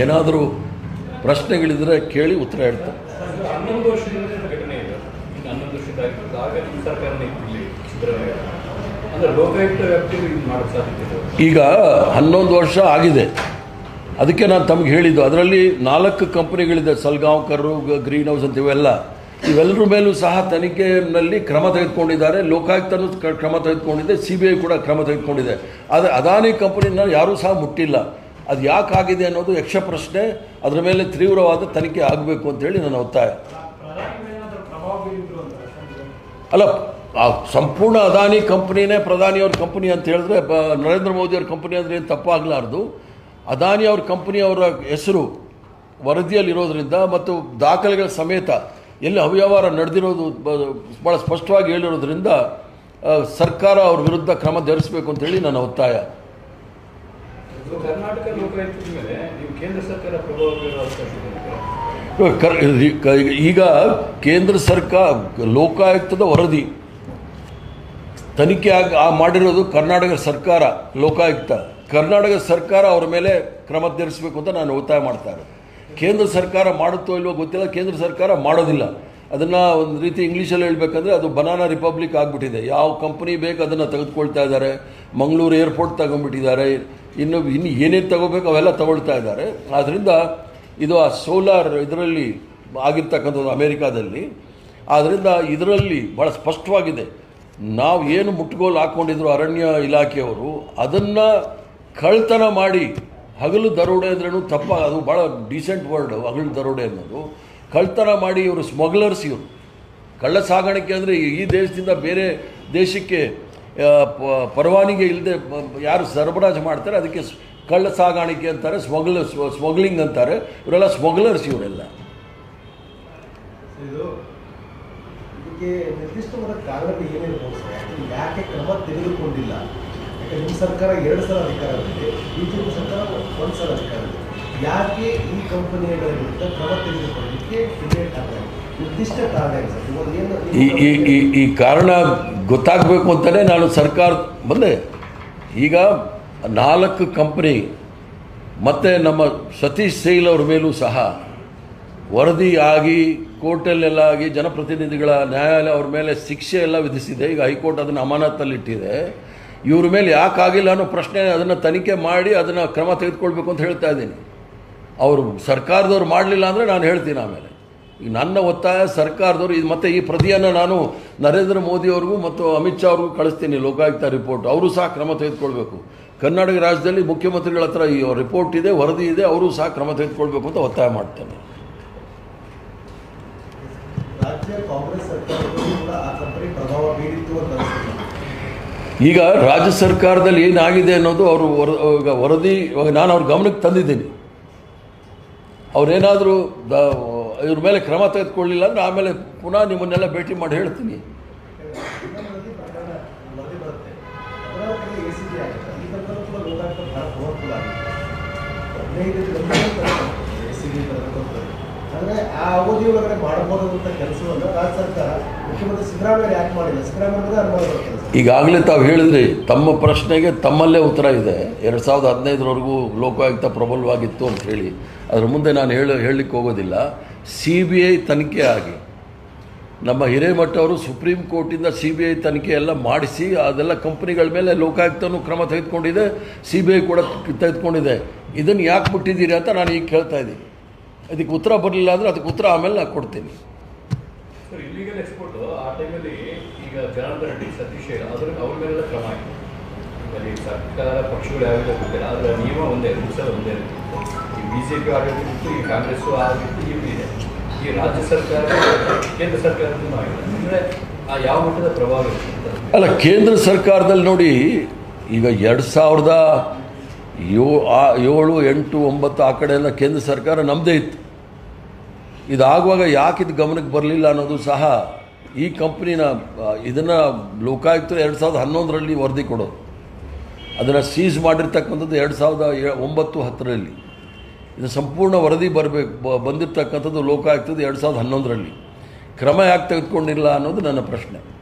ಏನಾದರೂ ಪ್ರಶ್ನೆಗಳಿದ್ರೆ ಕೇಳಿ ಉತ್ತರ ಹೇಳ್ತೇನೆ. ಈಗ ಹನ್ನೊಂದು ವರ್ಷ ಆಗಿದೆ. ಅದಕ್ಕೆ ನಾನು ತಮಗೆ ಹೇಳಿದ್ದು ಅದರಲ್ಲಿ ನಾಲ್ಕು ಕಂಪನಿಗಳಿದೆ ಸಲ್ಗಾಂವ್ಕರು ಗ್ರೀನ್ ಹೌಸ್ ಅಂತ ಇವೆಲ್ಲ ಇವೆಲ್ಲರ ಮೇಲೂ ಸಹ ತನಿಖೆಯಲ್ಲಿ ಕ್ರಮ ತೆಗೆದುಕೊಂಡಿದ್ದಾರೆ. ಲೋಕಾಯುಕ್ತನೂ ಕ್ರಮ ತೆಗೆದುಕೊಂಡಿದೆ. ಸಿ ಬಿ ಐ ಕೂಡ ಕ್ರಮ ತೆಗೆದುಕೊಂಡಿದೆ. ಆದರೆ ಅದಾನಿ ಕಂಪನಿನ ಯಾರೂ ಸಹ ಮುಟ್ಟಿಲ್ಲ. ಅದು ಯಾಕೆ ಆಗಿದೆ ಅನ್ನೋದು ಯಕ್ಷ ಪ್ರಶ್ನೆ. ಅದರ ಮೇಲೆ ತೀವ್ರವಾದ ತನಿಖೆ ಆಗಬೇಕು ಅಂತೇಳಿ ನನ್ನ ಒತ್ತಾಯ. ಅಲ್ಲ ಸಂಪೂರ್ಣ ಅದಾನಿ ಕಂಪ್ನಿನೇ ಪ್ರಧಾನಿಯವ್ರ ಕಂಪನಿ ಅಂತ ಹೇಳಿದ್ರೆ, ಬ, ನರೇಂದ್ರ ಮೋದಿಯವ್ರ ಕಂಪ್ನಿ ಅಂದರೆ ಏನು ತಪ್ಪಾಗಲಾರ್ದು. ಅದಾನಿ ಅವ್ರ ಕಂಪನಿಯವರ ಹೆಸರು ವರದಿಯಲ್ಲಿರೋದ್ರಿಂದ ಮತ್ತು ದಾಖಲೆಗಳ ಸಮೇತ ಎಲ್ಲಿ ಅವ್ಯವಹಾರ ನಡೆದಿರೋದು ಭಾಳ ಸ್ಪಷ್ಟವಾಗಿ ಹೇಳಿರೋದ್ರಿಂದ ಸರ್ಕಾರ ಅವ್ರ ವಿರುದ್ಧ ಕ್ರಮ ಜರುಗಿಸಬೇಕು ಅಂತೇಳಿ ನನ್ನ ಒತ್ತಾಯ. ಈಗ ಕೇಂದ್ರ ಸರ್ಕಾರ ಲೋಕಾಯುಕ್ತದ ವರದಿ. ತನಿಖೆ ಆಗಿ ಆ ಮಾಡಿರೋದು ಕರ್ನಾಟಕ ಸರ್ಕಾರ ಲೋಕಾಯುಕ್ತ. ಕರ್ನಾಟಕ ಸರ್ಕಾರ ಅವರ ಮೇಲೆ ಕ್ರಮ ಜರುಗಿಸಬೇಕು ಅಂತ ನಾನು ಒತ್ತಾಯ ಮಾಡ್ತಾ ಇರೋದು. ಕೇಂದ್ರ ಸರ್ಕಾರ ಮಾಡುತ್ತೋ ಇಲ್ವೋ ಗೊತ್ತಿಲ್ಲ, ಕೇಂದ್ರ ಸರ್ಕಾರ ಮಾಡೋದಿಲ್ಲ. ಅದನ್ನು ಒಂದು ರೀತಿ ಇಂಗ್ಲೀಷಲ್ಲಿ ಹೇಳಬೇಕಂದ್ರೆ ಅದು ಬನಾನಾ ರಿಪಬ್ಲಿಕ್ ಆಗಿಬಿಟ್ಟಿದೆ. ಯಾವ ಕಂಪ್ನಿ ಬೇಕು ಅದನ್ನು ತೆಗೆದುಕೊಳ್ತಾ ಇದ್ದಾರೆ. ಮಂಗಳೂರು ಏರ್ಪೋರ್ಟ್ ತಗೊಂಡ್ಬಿಟ್ಟಿದ್ದಾರೆ. ಇನ್ನು ಇನ್ನು ಏನೇನು ತಗೋಬೇಕು ಅವೆಲ್ಲ ತಗೊಳ್ತಾ ಇದ್ದಾರೆ. ಆದ್ದರಿಂದ ಇದು ಆ ಸೋಲಾರ್ ಇದರಲ್ಲಿ ಆಗಿರ್ತಕ್ಕಂಥದ್ದು ಅಮೇರಿಕಾದಲ್ಲಿ. ಆದ್ದರಿಂದ ಇದರಲ್ಲಿ ಭಾಳ ಸ್ಪಷ್ಟವಾಗಿದೆ. ನಾವು ಏನು ಮುಟ್ಟುಗೋಲು ಹಾಕ್ಕೊಂಡಿದ್ರು ಅರಣ್ಯ ಇಲಾಖೆಯವರು ಅದನ್ನು ಕಳ್ತನ ಮಾಡಿ ಹಗಲು ದರೋಡೆ ಅಂದ್ರೂ ತಪ್ಪ, ಅದು ಭಾಳ ಡೀಸೆಂಟ್ ವರ್ಡ್ ಹಗಲು ದರೋಡೆ ಅನ್ನೋದು. ಕಳ್ತನ ಮಾಡಿ ಇವರು ಸ್ಮಗ್ಲರ್ಸ್ ಇವರು. ಕಳ್ಳ ಸಾಗಾಣಿಕೆ ಅಂದರೆ ಈ ದೇಶದಿಂದ ಬೇರೆ ದೇಶಕ್ಕೆ ಪರವಾನಿಗೆ ಇಲ್ಲದೆ ಯಾರು ಸರಬರಾಜು ಮಾಡ್ತಾರೆ, ಅದಕ್ಕೆ ಕಳ್ಳ ಸಾಗಾಣಿಕೆ ಅಂತಾರೆ ಸ್ಮಗ್ಲ ಸ್ಮಗ್ಲಿಂಗ್ ಅಂತಾರೆ. ಇವರೆಲ್ಲ ಸ್ಮಗ್ಲರ್ಸ್ ಇವರೆಲ್ಲ. ನಿರ್ದಿಷ್ಟವಾದ ಯಾಕೆ ಕ್ರಮ ತೆಗೆದುಕೊಂಡಿಲ್ಲ? ನಿಮ್ಮ ಸರ್ಕಾರ, ಎರಡು ಸಲ ಅಧಿಕಾರದಲ್ಲಿದೆ ಬಿಜೆಪಿ ಸರ್ಕಾರ ಒಂದು ಸಲ ಅಧಿಕಾರದಲ್ಲಿದೆ ಯಾಕೆ ಈ ಕಂಪನಿಗಳ ವಿರುದ್ಧ ಕ್ರಮ ತೆಗೆದುಕೊಳ್ಳಲಿಕ್ಕೆ ಡಿಬೇಟ್ ಆಗ್ತಾ ಇದೆ ಕಾರಣ ಈ ಈ ಈ ಕಾರಣ ಗೊತ್ತಾಗಬೇಕು ಅಂತಲೇ ನಾನು ಸರ್ಕಾರ ಬಂದೆ. ಈಗ ನಾಲ್ಕು ಕಂಪನಿ ಮತ್ತು ನಮ್ಮ ಸತೀಶ್ ಸೈಲ್ ಅವ್ರ ಮೇಲೂ ಸಹ ವರದಿ ಆಗಿ ಕೋರ್ಟಲ್ಲೆಲ್ಲ ಆಗಿ ಜನಪ್ರತಿನಿಧಿಗಳ ನ್ಯಾಯಾಲಯ ಅವ್ರ ಮೇಲೆ ಶಿಕ್ಷೆ ಎಲ್ಲ ವಿಧಿಸಿದೆ. ಈಗ ಹೈಕೋರ್ಟ್ ಅದನ್ನು ಅಮಾನತಲ್ಲಿಟ್ಟಿದೆ ಇವ್ರ ಮೇಲೆ ಯಾಕೆ ಆಗಿಲ್ಲ ಅನ್ನೋ ಪ್ರಶ್ನೆ ಅದನ್ನು ತನಿಖೆ ಮಾಡಿ ಅದನ್ನು ಕ್ರಮ ತೆಗೆದುಕೊಳ್ಬೇಕು ಅಂತ ಹೇಳ್ತಾ ಇದ್ದೀನಿ. ಅವರು ಸರ್ಕಾರದವ್ರು ಮಾಡಲಿಲ್ಲ ಅಂದರೆ ನಾನು ಹೇಳ್ತೀನಿ ಆಮೇಲೆ. ನನ್ನ ಒತ್ತಾಯ ಸರ್ಕಾರದವರು ಇದು ಮತ್ತು ಈ ಪ್ರತಿಯನ್ನು ನಾನು ನರೇಂದ್ರ ಮೋದಿಯವ್ರಿಗೂ ಮತ್ತು ಅಮಿತ್ ಶಾ ಅವ್ರಿಗೂ ಕಳಿಸ್ತೀನಿ, ಲೋಕಾಯುಕ್ತ ರಿಪೋರ್ಟ್. ಅವರು ಸಹ ಕ್ರಮ ತೆಗೆದುಕೊಳ್ಬೇಕು. ಕರ್ನಾಟಕ ರಾಜ್ಯದಲ್ಲಿ ಮುಖ್ಯಮಂತ್ರಿಗಳ ಹತ್ರ ಈ ರಿಪೋರ್ಟ್ ಇದೆ, ವರದಿ ಇದೆ, ಅವರು ಸಹ ಕ್ರಮ ತೆಗೆದುಕೊಳ್ಬೇಕು ಅಂತ ಒತ್ತಾಯ ಮಾಡ್ತೇನೆ ರಾಜ್ಯ ಕಾಂಗ್ರೆಸ್ ಸರ್ಕಾರದಲ್ಲೂ ಕೂಡ ಆ ಕಂಪನಿ ಪ್ರಭಾವ ಬೀರಿತ್ತು ಅಂತ ಅನಿಸುತ್ತೆ ಈಗ ರಾಜ್ಯ ಸರ್ಕಾರದಲ್ಲಿ ಏನಾಗಿದೆ ಅನ್ನೋದು ಅವರು ವರ ಈಗ ವರದಿ ನಾನು ಅವ್ರ ಗಮನಕ್ಕೆ ತಂದಿದ್ದೀನಿ. ಅವರೇನಾದರೂ ಇವ್ರ ಮೇಲೆ ಕ್ರಮ ತೆಗೆದುಕೊಳ್ಳಿಲ್ಲ ಅಂದರೆ ಆಮೇಲೆ ಪುನಃ ನಿಮ್ಮನ್ನೆಲ್ಲ ಭೇಟಿ ಮಾಡಿ ಹೇಳ್ತೀನಿ. ಅದರ ಆ ಅವಧಿ ಒಳಗಡೆ ಮಾಡಬಹುದಂತ ಕೆಲಸವನ್ನು ರಾಜ್ಯ ಸರ್ಕಾರ, ಮುಖ್ಯಮಂತ್ರಿ ಸಿದ್ದರಾಮಯ್ಯ ಯಾಕೆ ಮಾಡಿಲ್ಲ? ಸಿದ್ದರಾಮಯ್ಯ ಈಗಾಗಲೇ ತಾವು ಹೇಳಿದ್ರಿ, ತಮ್ಮ ಪ್ರಶ್ನೆಗೆ ತಮ್ಮಲ್ಲೇ ಉತ್ತರ ಇದೆ. ಎರಡು ಸಾವಿರದ ಹದಿನೈದರವರೆಗೂ ಲೋಕಾಯುಕ್ತ ಪ್ರಬಲವಾಗಿತ್ತು ಅಂತ ಹೇಳಿ. ಅದರ ಮುಂದೆ ನಾನು ಹೇಳ, ಹೇಳಲಿಕ್ಕೆ ಹೋಗೋದಿಲ್ಲ. ಸಿ ಬಿ ಐ ತನಿಖೆ ಆಗಿ. ನಮ್ಮ ಹಿರೇಮಠ ಅವರು ಸುಪ್ರೀಂ ಕೋರ್ಟಿಂದ ಸಿ ಬಿ ಐ ತನಿಖೆ ಎಲ್ಲ ಮಾಡಿಸಿ, ಅದೆಲ್ಲ ಕಂಪ್ನಿಗಳ ಮೇಲೆ ಲೋಕಾಯುಕ್ತನೂ ಕ್ರಮ ತೆಗೆದುಕೊಂಡಿದೆ. ಸಿ ಬಿ ಐ ಕೂಡ ತೆಗೆದುಕೊಂಡಿದೆ. ಇದನ್ನು ಯಾಕೆ ಬಿಟ್ಟಿದ್ದೀರಿ ಅಂತ ನಾನು ಈಗ ಕೇಳ್ತಾ ಇದ್ದೀನಿ. ಅದಕ್ಕೆ ಉತ್ತರ ಬರಲಿಲ್ಲ ಅಂದರೆ ಅದಕ್ಕೆ ಉತ್ತರ ಆಮೇಲೆ ನಾನು ಕೊಡ್ತೀನಿ. ಸರ್ ಇಲ್ಲಿಗಲ್ ಎಕ್ಸ್ಪೋರ್ಟ್ ಆ ಟೈಮಲ್ಲಿ ಈಗ ಜನಾರ್ದನ್ ರೆಡ್ಡಿ ಸತೀಶ್ ಅದ್ರ ಅವ್ರ ಮೇಲೆಲ್ಲ ಕ್ರಮ ಆಯಿತು. ಅಲ್ಲಿ ಸರ್ಕಾರ ಪಕ್ಷಗಳು ಯಾವ್ಯಾವ ಗೊತ್ತಿಲ್ಲ ಅದರ ನಿಯಮ ಒಂದೇ ರೂಲ್ಸ್ ಒಂದೇ ಈ ಬಿ ಜೆ ಪಿ ಆಡಳಿತ ಇತ್ತು ಈ ಕಾಂಗ್ರೆಸ್ಸು ಆಗಿತ್ತು ಇವು ಇದೆ. ಈ ರಾಜ್ಯ ಸರ್ಕಾರ ಕೇಂದ್ರ ಸರ್ಕಾರದೂ ಆಗಿದೆ. ಅಂದರೆ ಆ ಯಾವ ಮಟ್ಟದ ಪ್ರಭಾವ ಅಂತ. ಅಲ್ಲ ಕೇಂದ್ರ ಸರ್ಕಾರದಲ್ಲಿ ನೋಡಿ ಈಗ ಎರಡು ಸಾವಿರದ ಯೋ ಆ ಏಳು, ಎಂಟು, ಒಂಬತ್ತು ಆ ಕಡೆ ಎಲ್ಲ ಕೇಂದ್ರ ಸರ್ಕಾರ ನಮ್ಮದೇ ಇತ್ತು. ಇದಾಗುವಾಗ ಯಾಕೆ ಇದು ಗಮನಕ್ಕೆ ಬರಲಿಲ್ಲ ಅನ್ನೋದು ಸಹ ಈ ಕಂಪ್ನಿನ ಇದನ್ನು ಲೋಕಾಯುಕ್ತರು ಎರಡು ಸಾವಿರದ ಹನ್ನೊಂದರಲ್ಲಿ ವರದಿ ಕೊಡೋದು. ಅದನ್ನು ಸೀಸ್ ಮಾಡಿರ್ತಕ್ಕಂಥದ್ದು ಎರಡು ಸಾವಿರದ ಒಂಬತ್ತು ಹತ್ತರಲ್ಲಿ. ಇದು ಸಂಪೂರ್ಣ ವರದಿ ಬರಬೇಕು ಬಂದಿರತಕ್ಕಂಥದ್ದು ಲೋಕಾಯುಕ್ತದ್ದು ಎರಡು ಸಾವಿರದ ಹನ್ನೊಂದರಲ್ಲಿ. ಕ್ರಮ ಯಾಕೆ ತೆಗೆದುಕೊಂಡಿಲ್ಲ ಅನ್ನೋದು ನನ್ನ ಪ್ರಶ್ನೆ.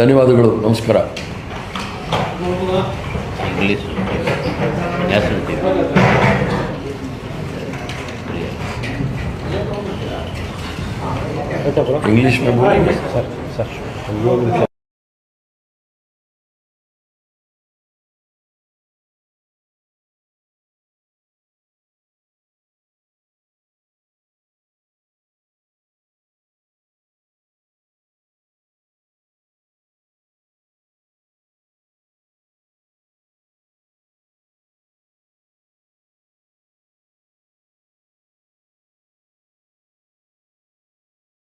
ಧನ್ಯವಾದಗಳು ನಮಸ್ಕಾರ. ಇಂಗ್ಲೀಷ್